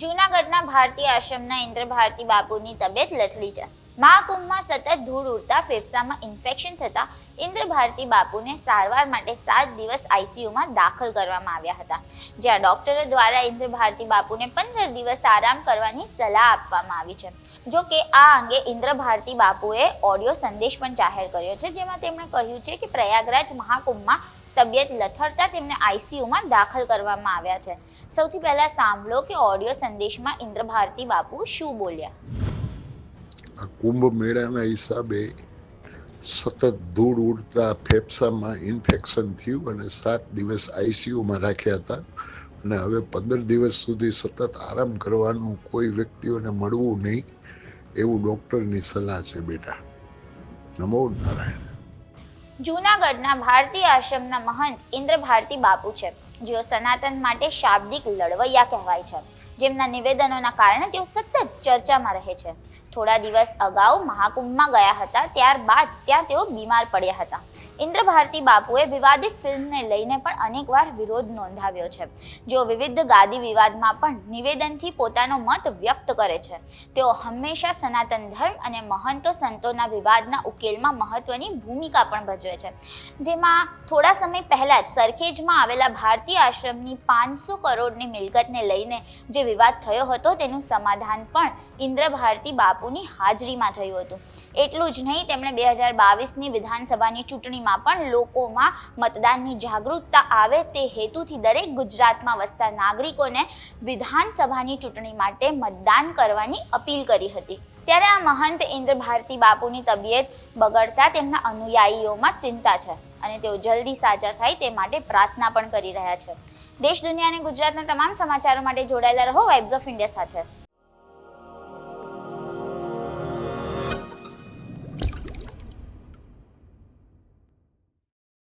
જૂનાગઢના ભારતીય આશ્રમના ઇન્દ્ર ભારતી બાપુની તબિયત લથડી છે. મહાકુંભમાં સતત ધૂળ ઉડતા ફેફસામાં ઇન્ફેક્શન થતા ઇન્દ્ર ભારતી બાપુને સારવાર માટે સાત દિવસ આઈસીયુમાં દાખલ કરવામાં આવ્યા હતા. જ્યાં ડોક્ટરો દ્વારા ઇન્દ્ર ભારતી બાપુને પંદર દિવસ આરામ કરવાની સલાહ આપવામાં આવી છે. જો કે આ અંગે ઇન્દ્ર ભારતી બાપુએ ઓડિયો સંદેશ પણ જાહેર કર્યો છે, જેમાં તેમણે કહ્યું છે કે પ્રયાગરાજ મહાકુંભમાં તબિયત લથડતા તેમને આઈસીયુમાં દાખલ કરવામાં આવ્યા છે. સૌથી પહેલા સાંભળો કે ઓડિયો સંદેશમાં ઇન્દ્ર ભારતી બાપુ શું બોલ્યા? આ કુંભ મેળાના હિસાબે સતત ધૂળ ઉડતા ફેફસામાં ઇન્ફેક્શન થયું અને સાત દિવસ આઈસીયુમાં રાખ્યા હતા. અને હવે પંદર દિવસ સુધી સતત આરામ કરવાનું કોઈ વ્યક્તિઓને મળવું નહીં એવું ડૉક્ટરની સલાહ છે બેટા. નમો નારાયણ. જૂનાગઢના ભારતીય આશ્રમના મહંત ઇન્દ્ર ભારતી બાપુ છે, જેઓ સનાતન માટે શાબ્દિક લડવૈયા કહેવાય છે. જેમના નિવેદનોના કારણે તેઓ સતત ચર્ચામાં રહે છે. થોડા દિવસ અગાઉ મહાકુંભમાં ગયા હતા, ત્યારબાદ ત્યાં તેઓ બીમાર પડ્યા હતા. ભારતી બાપુએ વિવાદિત ફિલ્મને લઈને પણ અનેકવાર વિરોધ નોંધાવ્યો છે. જેઓ વિવિધ ગાદી વિવાદમાં પણ નિવેદનથી પોતાનો મત વ્યક્ત કરે છે. તેઓ હંમેશા સનાતન ધર્મ અને મહંતો સંતોના વિવાદના ઉકેલમાં મહત્વની ભૂમિકા પણ ભજવે છે. જેમાં થોડા સમય પહેલા જ સરખેજમાં આવેલા ભારતીય આશ્રમની પાંચસો કરોડની મિલકતને લઈને જે વિવાદ થયો હતો તેનું સમાધાન પણ ઇન્દ્ર ભારતી બાપુની હાજરીમાં થયું હતું. એટલું જ નહીં, તેમણે બે હજાર બાવીસની વિધાનસભાની ચૂંટણીમાં પણ લોકોમાં મતદાનની જાગૃતતા આવે તે હેતુથી દરેક ગુજરાતમાં વસતા નાગરિકોને વિધાનસભાની ચૂંટણી માટે મતદાન કરવાની અપીલ કરી હતી. ત્યારે આ મહંત ઇન્દ્ર ભારતી બાપુની તબિયત બગડતા તેમના અનુયાયીઓમાં ચિંતા છે અને તેઓ જલ્દી સાજા થાય તે માટે પ્રાર્થના પણ કરી રહ્યા છે. દેશ, દુનિયા અને ગુજરાતના તમામ સમાચારો માટે જોડાયેલા રહો વાઇબ્સ ઓફ ઇન્ડિયા સાથે.